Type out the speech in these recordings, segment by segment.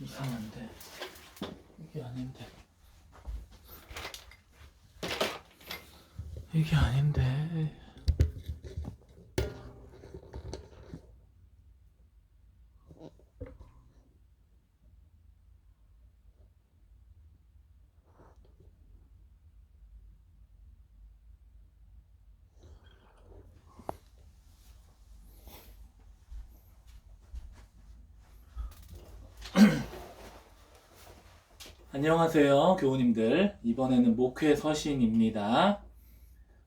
이상한데. 이게 아닌데. 이게 아닌데 안녕하세요, 교우님들. 이번에는 목회 서신입니다.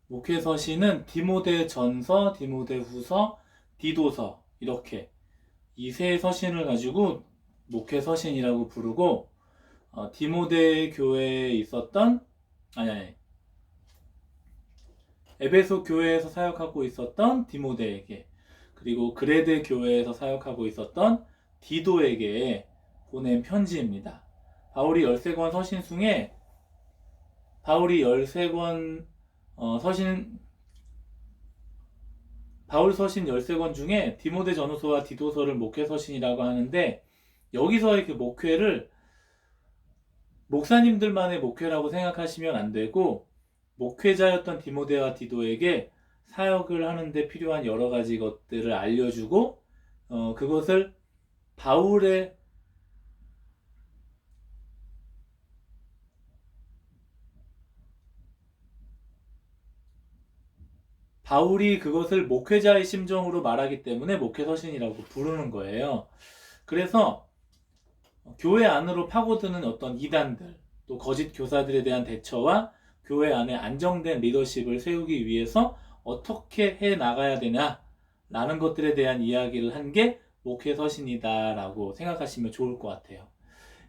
목회 서신은 디모데 전서, 디모데 후서, 디도서 이렇게 이 세 서신을 가지고 목회 서신이라고 부르고 어, 디모데 교회에 있었던 아니 아니 에베소 교회에서 사역하고 있었던 디모데에게 그리고 그레데 교회에서 사역하고 있었던 디도에게 보낸 편지입니다. 바울이 13권 서신 중에 바울이 13권 어, 서신 바울 서신 13권 중에 디모데 전후서와 디도서를 목회 서신이라고 하는데 여기서의 그 목회를 목사님들만의 목회라고 생각하시면 안 되고 목회자였던 디모데와 디도에게 사역을 하는데 필요한 여러 가지 것들을 알려주고 어, 그것을 바울의 바울이 그것을 목회자의 심정으로 말하기 때문에 목회서신이라고 부르는 거예요. 그래서 교회 안으로 파고드는 어떤 이단들, 또 거짓 교사들에 대한 대처와 교회 안에 안정된 리더십을 세우기 위해서 어떻게 해 나가야 되냐, 라는 것들에 대한 이야기를 한 게 목회서신이다라고 생각하시면 좋을 것 같아요.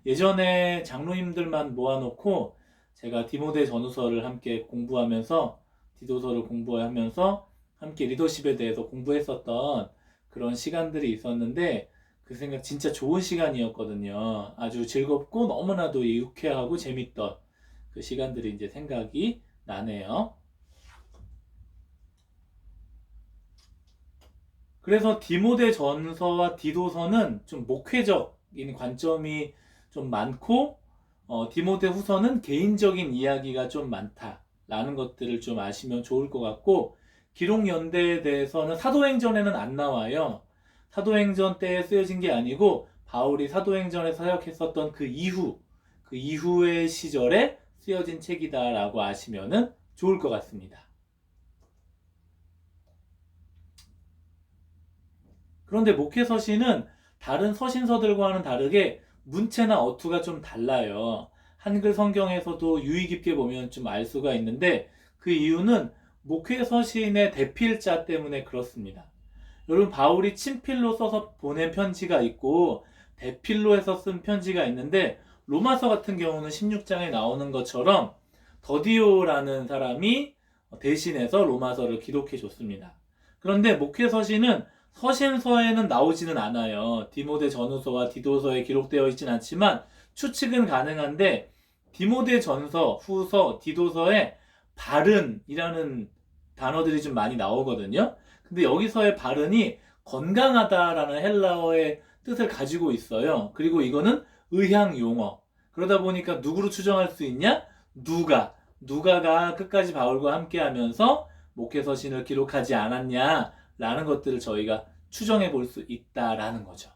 예전에 장로님들만 모아놓고 제가 디모데 전후서를 함께 공부하면서 디도서를 공부하면서 함께 리더십에 대해서 공부했었던 그런 시간들이 있었는데 그 생각 진짜 좋은 시간이었거든요. 아주 즐겁고 너무나도 유쾌하고 재밌던 그 시간들이 이제 생각이 나네요. 그래서 디모데 전서와 디도서는 좀 목회적인 관점이 좀 많고 어, 디모데 후서는 개인적인 이야기가 좀 많다. 라는 것들을 좀 아시면 좋을 것 같고 기록 연대에 대해서는 사도행전에는 안 나와요. 사도행전 때에 쓰여진 게 아니고 바울이 사도행전에 사역했었던 그 이후 그 이후의 시절에 쓰여진 책이다라고 아시면은 좋을 것 같습니다. 그런데 목회 서신은 다른 서신서들과는 다르게 문체나 어투가 좀 달라요. 한글 성경에서도 유의 깊게 보면 좀 알 수가 있는데 그 이유는 목회 서신의 대필자 때문에 그렇습니다. 여러분 바울이 친필로 써서 보낸 편지가 있고 대필로 해서 쓴 편지가 있는데 로마서 같은 경우는 16장에 나오는 것처럼 더디오라는 사람이 대신해서 로마서를 기록해 줬습니다. 그런데 목회 서신은 서신서에는 나오지는 않아요. 디모데 전후서와 디도서에 기록되어 있진 않지만 추측은 가능한데 디모데 전서, 후서, 디도서에 발은이라는 단어들이 좀 많이 나오거든요. 근데 여기서의 발은이 건강하다라는 헬라어의 뜻을 가지고 있어요. 그리고 이거는 의향 용어. 그러다 보니까 누구로 추정할 수 있냐? 누가. 누가가 끝까지 바울과 함께 하면서 목회서신을 기록하지 않았냐라는 것들을 저희가 추정해 볼 수 있다라는 거죠.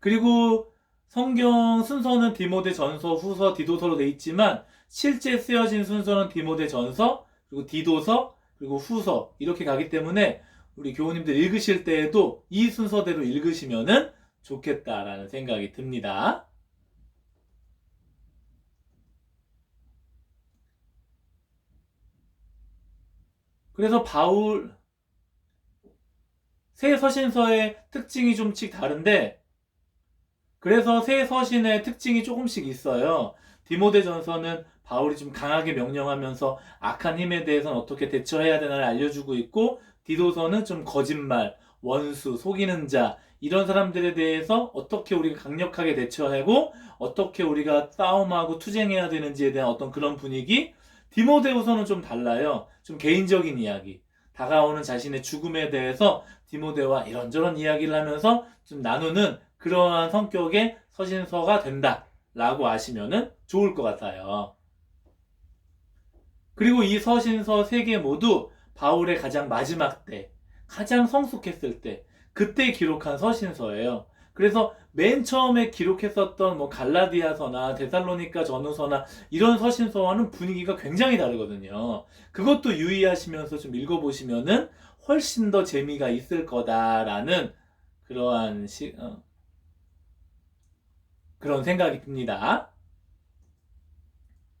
그리고 성경 순서는 디모데 전서, 후서, 디도서로 돼 있지만 실제 쓰여진 순서는 디모데 전서, 그리고 디도서, 그리고 후서 이렇게 가기 때문에 우리 교우님들 읽으실 때에도 이 순서대로 읽으시면은 좋겠다라는 생각이 듭니다. 그래서 바울 새 서신서의 특징이 좀씩 다른데 그래서 새 서신의 특징이 조금씩 있어요. 디모데 전서는 바울이 좀 강하게 명령하면서 악한 힘에 대해서는 어떻게 대처해야 되나를 알려주고 있고 디도서는 좀 거짓말, 원수, 속이는 자 이런 사람들에 대해서 어떻게 우리가 강력하게 대처하고 어떻게 우리가 싸움하고 투쟁해야 되는지에 대한 어떤 그런 분위기 디모데후서는 좀 달라요. 좀 개인적인 이야기. 다가오는 자신의 죽음에 대해서 디모데와 이런저런 이야기를 하면서 좀 나누는 그러한 성격의 서신서가 된다라고 아시면은 좋을 것 같아요. 그리고 이 서신서 세 개 모두 바울의 가장 마지막 때, 가장 성숙했을 때, 그때 기록한 서신서예요. 그래서 맨 처음에 기록했었던 뭐 갈라디아서나 데살로니가 전후서나 이런 서신서와는 분위기가 굉장히 다르거든요. 그것도 유의하시면서 좀 읽어보시면은 훨씬 더 재미가 있을 거다라는 그러한 시, 어, 그런 생각이 듭니다.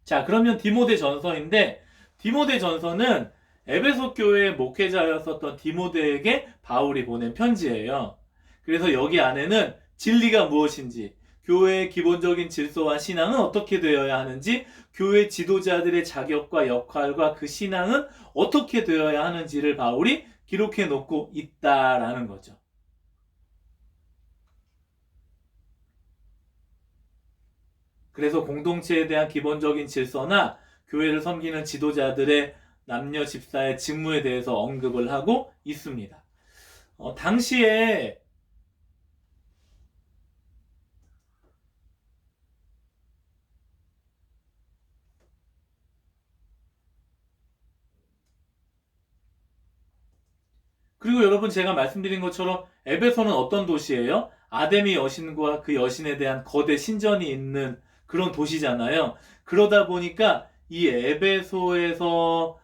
자, 그러면 디모데 전서인데 디모데 전서는 에베소 교회 목회자였었던 디모데에게 바울이 보낸 편지예요. 그래서 여기 안에는 진리가 무엇인지, 교회의 기본적인 질서와 신앙은 어떻게 되어야 하는지, 교회 지도자들의 자격과 역할과 그 신앙은 어떻게 되어야 하는지를 바울이 기록해 놓고 있다라는 거죠. 그래서 공동체에 대한 기본적인 질서나 교회를 섬기는 지도자들의 남녀 집사의 직무에 대해서 언급을 하고 있습니다. 어, 당시에 그리고 여러분 제가 말씀드린 것처럼 에베소는 어떤 도시예요? 아데미 여신과 그 여신에 대한 거대 신전이 있는 그런 도시잖아요. 그러다 보니까 이 에베소에서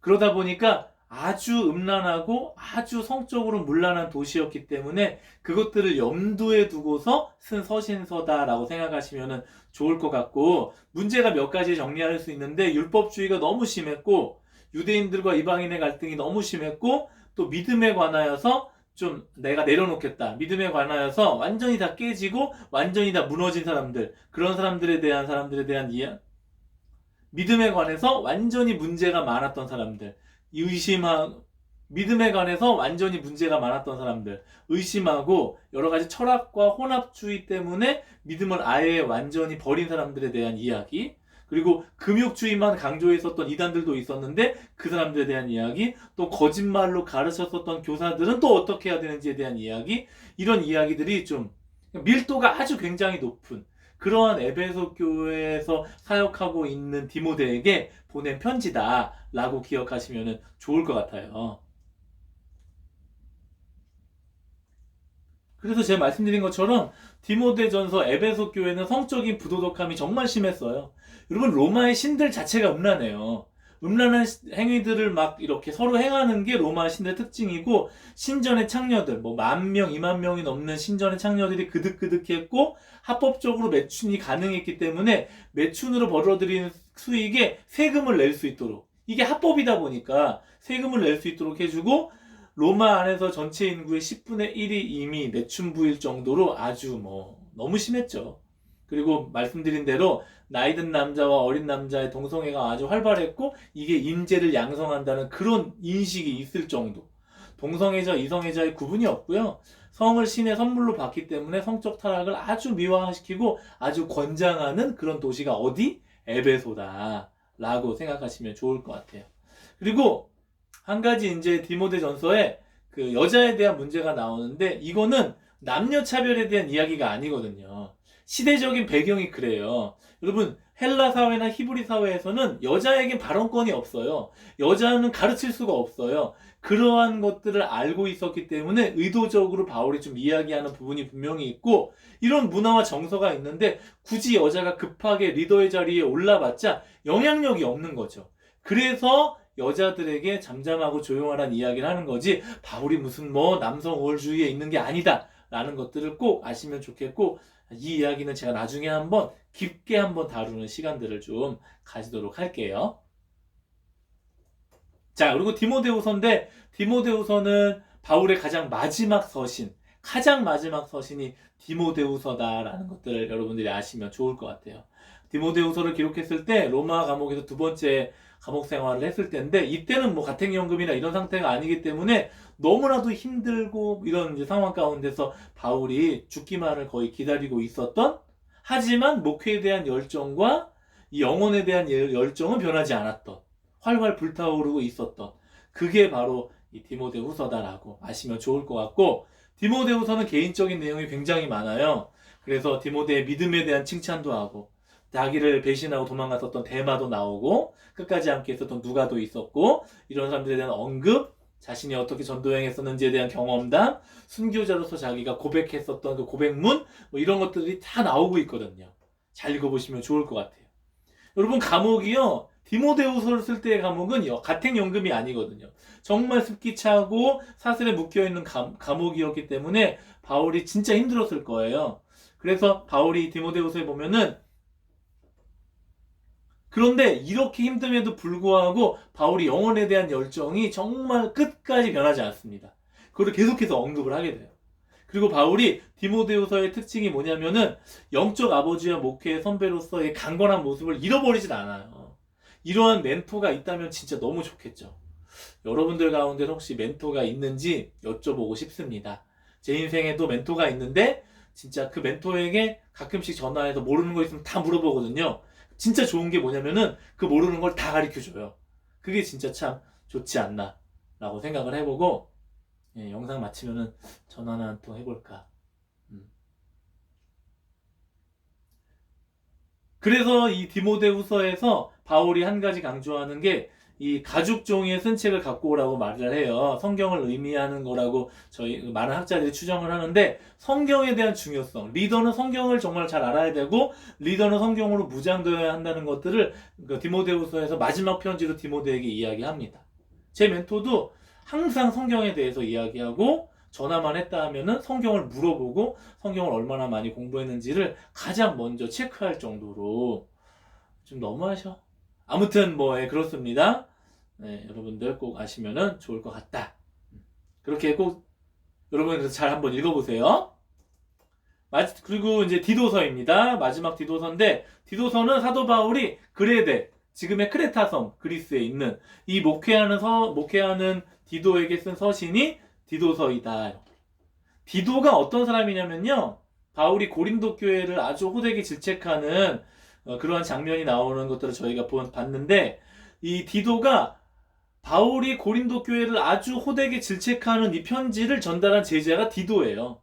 그러다 보니까 아주 음란하고 아주 성적으로 문란한 도시였기 때문에 그것들을 염두에 두고서 쓴 서신서다라고 생각하시면 좋을 것 같고 문제가 몇 가지 정리할 수 있는데 율법주의가 너무 심했고 유대인들과 이방인의 갈등이 너무 심했고 또 믿음에 관하여서 좀 내가 내려놓겠다. 믿음에 관하여서 완전히 다 깨지고 완전히 다 무너진 사람들 그런 사람들에 대한 사람들에 대한 이해? 믿음에 관해서 완전히 문제가 많았던 사람들. 의심하 믿음에 관해서 완전히 문제가 많았던 사람들. 의심하고 여러 가지 철학과 혼합주의 때문에 믿음을 아예 완전히 버린 사람들에 대한 이야기 그리고 금욕주의만 강조했었던 이단들도 있었는데 그 사람들에 대한 이야기, 또 거짓말로 가르쳤었던 교사들은 또 어떻게 해야 되는지에 대한 이야기, 이런 이야기들이 좀 밀도가 아주 굉장히 높은 그러한 에베소 교회에서 사역하고 있는 디모데에게 보낸 편지다라고 기억하시면 좋을 것 같아요. 그래서 제가 말씀드린 것처럼 디모데전서 에베소 교회는 성적인 부도덕함이 정말 심했어요. 여러분 로마의 신들 자체가 음란해요. 음란한 행위들을 막 이렇게 서로 행하는 게 로마 신들의 특징이고 신전의 창녀들 뭐 만 명, 이만 명이 넘는 신전의 창녀들이 그득그득했고 합법적으로 매춘이 가능했기 때문에 매춘으로 벌어들인 수익에 세금을 낼 수 있도록 이게 합법이다 보니까 세금을 낼 수 있도록 해주고 로마 안에서 전체 인구의 10분의 1이 이미 매춘부일 정도로 아주 뭐 너무 심했죠. 그리고 말씀드린 대로 나이든 남자와 어린 남자의 동성애가 아주 활발했고 이게 인재를 양성한다는 그런 인식이 있을 정도. 동성애자, 이성애자의 구분이 없고요. 성을 신의 선물로 받기 때문에 성적 타락을 아주 미화시키고 아주 권장하는 그런 도시가 어디? 에베소다. 라고 생각하시면 좋을 것 같아요. 그리고 한 가지 이제 디모데 전서에 그 여자에 대한 문제가 나오는데 이거는 남녀 차별에 대한 이야기가 아니거든요. 시대적인 배경이 그래요. 여러분 헬라 사회나 히브리 사회에서는 여자에겐 발언권이 없어요. 여자는 가르칠 수가 없어요. 그러한 것들을 알고 있었기 때문에 의도적으로 바울이 좀 이야기하는 부분이 분명히 있고 이런 문화와 정서가 있는데 굳이 여자가 급하게 리더의 자리에 올라봤자 영향력이 없는 거죠. 그래서 여자들에게 잠잠하고 조용하라는 이야기를 하는 거지 바울이 무슨 뭐 남성 우월주의에 있는 게 아니다 라는 것들을 꼭 아시면 좋겠고 이 이야기는 제가 나중에 한번 깊게 한번 다루는 시간들을 좀 가지도록 할게요. 자, 그리고 디모데후서인데 디모데후서는 바울의 가장 마지막 서신, 가장 마지막 서신이 디모데후서다라는 것들을 여러분들이 아시면 좋을 것 같아요. 디모데후서를 기록했을 때 로마 감옥에서 두 번째 감옥 생활을 했을 때인데 이때는 뭐 가택연금이나 이런 상태가 아니기 때문에 너무나도 힘들고 이런 상황 가운데서 바울이 죽기만을 거의 기다리고 있었던 하지만 목회에 대한 열정과 이 영혼에 대한 열- 열정은 변하지 않았던 활활 불타오르고 있었던 그게 바로 이 디모데후서다라고 아시면 좋을 것 같고 디모데후서는 개인적인 내용이 굉장히 많아요. 그래서 디모데의 믿음에 대한 칭찬도 하고 자기를 배신하고 도망갔었던 대마도 나오고 끝까지 함께 있었던 누가도 있었고 이런 사람들에 대한 언급 자신이 어떻게 전도행했었는지에 대한 경험담 순교자로서 자기가 고백했었던 그 고백문 뭐 이런 것들이 다 나오고 있거든요. 잘 읽어보시면 좋을 것 같아요. 여러분 감옥이요 디모데후서를 쓸 때의 감옥은 요 가택연금이 아니거든요. 정말 습기 차고 사슬에 묶여 있는 감, 감옥이었기 때문에 바울이 진짜 힘들었을 거예요. 그래서 바울이 디모데후서에 보면은 그런데 이렇게 힘듦에도 불구하고 바울이 영혼에 대한 열정이 정말 끝까지 변하지 않습니다. 그걸 계속해서 언급을 하게 돼요. 그리고 바울이 디모데후서의 특징이 뭐냐면은 영적 아버지와 목회의 선배로서의 강건한 모습을 잃어버리진 않아요. 이러한 멘토가 있다면 진짜 너무 좋겠죠. 여러분들 가운데 혹시 멘토가 있는지 여쭤보고 싶습니다. 제 인생에도 멘토가 있는데 진짜 그 멘토에게 가끔씩 전화해서 모르는 거 있으면 다 물어보거든요. 진짜 좋은 게 뭐냐면은 그 모르는 걸 다 가르쳐 줘요. 그게 진짜 참 좋지 않나 라고 생각을 해보고 예, 영상 마치면은 전화나 한 통 해볼까. 음. 그래서 이 디모데후서에서 바울이 한 가지 강조하는 게 이 가죽 종이의 쓴 책을 갖고 오라고 말을 해요. 성경을 의미하는 거라고 저희 많은 학자들이 추정을 하는데 성경에 대한 중요성, 리더는 성경을 정말 잘 알아야 되고 리더는 성경으로 무장되어야 한다는 것들을 그 디모데후서에서 마지막 편지로 디모데에게 이야기합니다. 제 멘토도 항상 성경에 대해서 이야기하고 전화만 했다 하면은 성경을 물어보고 성경을 얼마나 많이 공부했는지를 가장 먼저 체크할 정도로 좀 너무하셔. 아무튼 뭐 예, 그렇습니다. 네, 여러분들 꼭 아시면은 좋을 것 같다. 그렇게 꼭 여러분 그래서 잘 한번 읽어보세요. 마- 그리고 이제 디도서입니다. 마지막 디도서인데 디도서는 사도 바울이 그레데 지금의 크레타 섬 그리스에 있는 이 목회하는 서 목회하는 디도에게 쓴 서신이 디도서이다. 디도가 어떤 사람이냐면요. 바울이 고린도 교회를 아주 호되게 질책하는 어, 그러한 장면이 나오는 것들을 저희가 본, 봤는데 이 디도가 바울이 고린도 교회를 아주 호되게 질책하는 이 편지를 전달한 제자가 디도예요.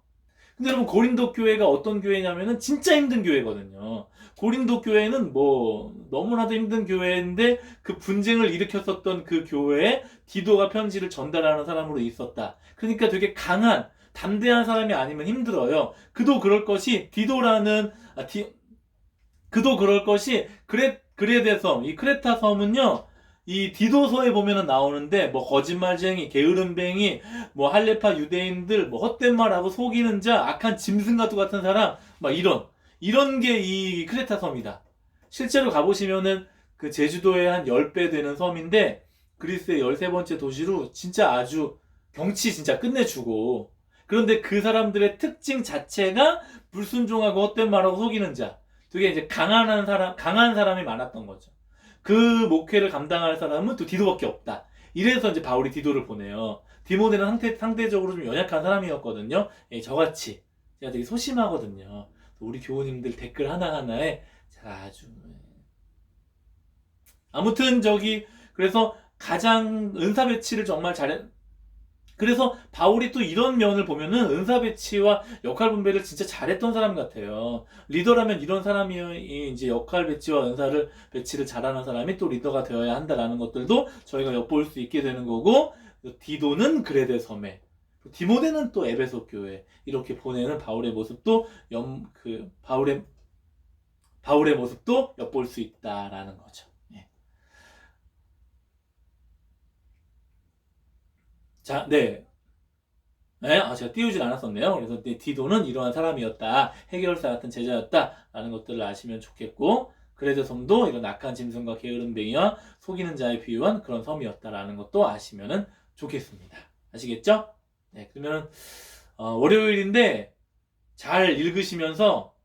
근데 여러분 고린도 교회가 어떤 교회냐면은 진짜 힘든 교회거든요. 고린도 교회는 뭐 너무나도 힘든 교회인데 그 분쟁을 일으켰었던 그 교회에 디도가 편지를 전달하는 사람으로 있었다. 그러니까 되게 강한 담대한 사람이 아니면 힘들어요. 그도 그럴 것이 디도라는 아, 디, 그도 그럴 것이 그레 그레데 섬, 이 크레타 섬은요. 이 디도서에 보면은 나오는데 뭐 거짓말쟁이, 게으름뱅이, 뭐 할레파 유대인들, 뭐 헛된 말하고 속이는 자, 악한 짐승가도 같은 사람, 막 이런 이런 게 이 크레타 섬이다. 실제로 가보시면은 그 제주도의 한 10배 되는 섬인데 그리스의 13번째 도시로 진짜 아주 경치 진짜 끝내주고 그런데 그 사람들의 특징 자체가 불순종하고 헛된 말하고 속이는 자. 되게 이제 강한 사람, 강한 사람이 많았던 거죠. 그 목회를 감당할 사람은 또 디도밖에 없다. 이래서 이제 바울이 디도를 보내요. 디모데는 상대, 상대적으로 좀 연약한 사람이었거든요. 예, 저같이. 제가 되게 소심하거든요. 우리 교우님들 댓글 하나하나에 아주. 예. 아무튼 저기, 그래서 가장 은사 배치를 정말 잘해, 그래서 바울이 또 이런 면을 보면은 은사 배치와 역할 분배를 진짜 잘했던 사람 같아요. 리더라면 이런 사람이 이제 역할 배치와 은사를 배치를 잘하는 사람이 또 리더가 되어야 한다라는 것들도 저희가 엿볼 수 있게 되는 거고 디도는 그레데 섬에 디모데는 또 에베소 교회 이렇게 보내는 바울의 모습도 염, 그 바울의 바울의 모습도 엿볼 수 있다라는 거죠. 자, 네. 네, 아, 제가 띄우질 않았었네요. 그래서 네, 디도는 이러한 사람이었다. 해결사 같은 제자였다 라는 것들을 아시면 좋겠고, 그레데 섬도 이런 악한 짐승과 게으름뱅이와 속이는 자에 비유한 그런 섬이었다라는 것도 아시면 좋겠습니다. 아시겠죠? 네, 그러면 어, 월요일인데 잘 읽으시면서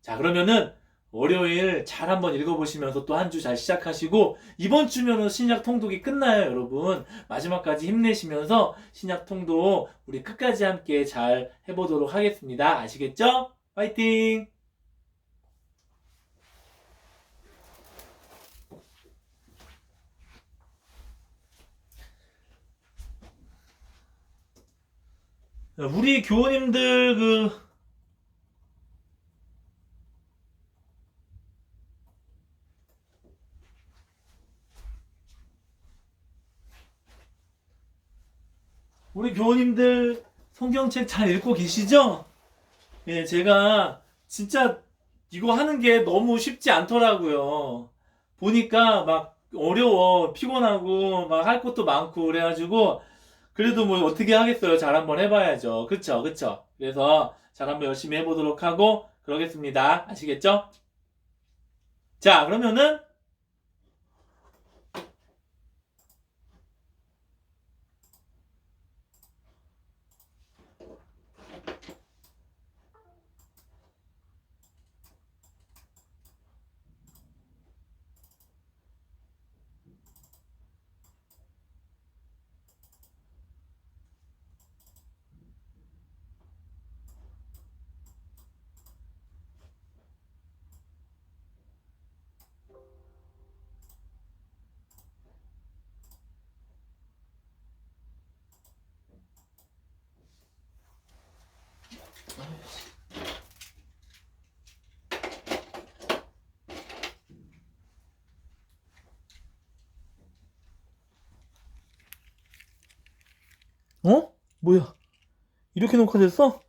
자 그러면은 월요일 잘 한번 읽어보시면서 또 한 주 잘 시작하시고 이번 주면은 신약 통독이 끝나요 여러분 마지막까지 힘내시면서 신약 통독 우리 끝까지 함께 잘 해보도록 하겠습니다 아시겠죠? 파이팅! 우리 교우님들 그 교우님들 성경책 잘 읽고 계시죠? 예, 제가 진짜 이거 하는 게 너무 쉽지 않더라고요. 보니까 막 어려워, 피곤하고 막 할 것도 많고 그래가지고 그래도 뭐 어떻게 하겠어요? 잘 한번 해봐야죠. 그쵸, 그쵸. 그래서 잘 한번 열심히 해보도록 하고 그러겠습니다. 아시겠죠? 자, 그러면은 어? 뭐야? 이렇게 녹화됐어?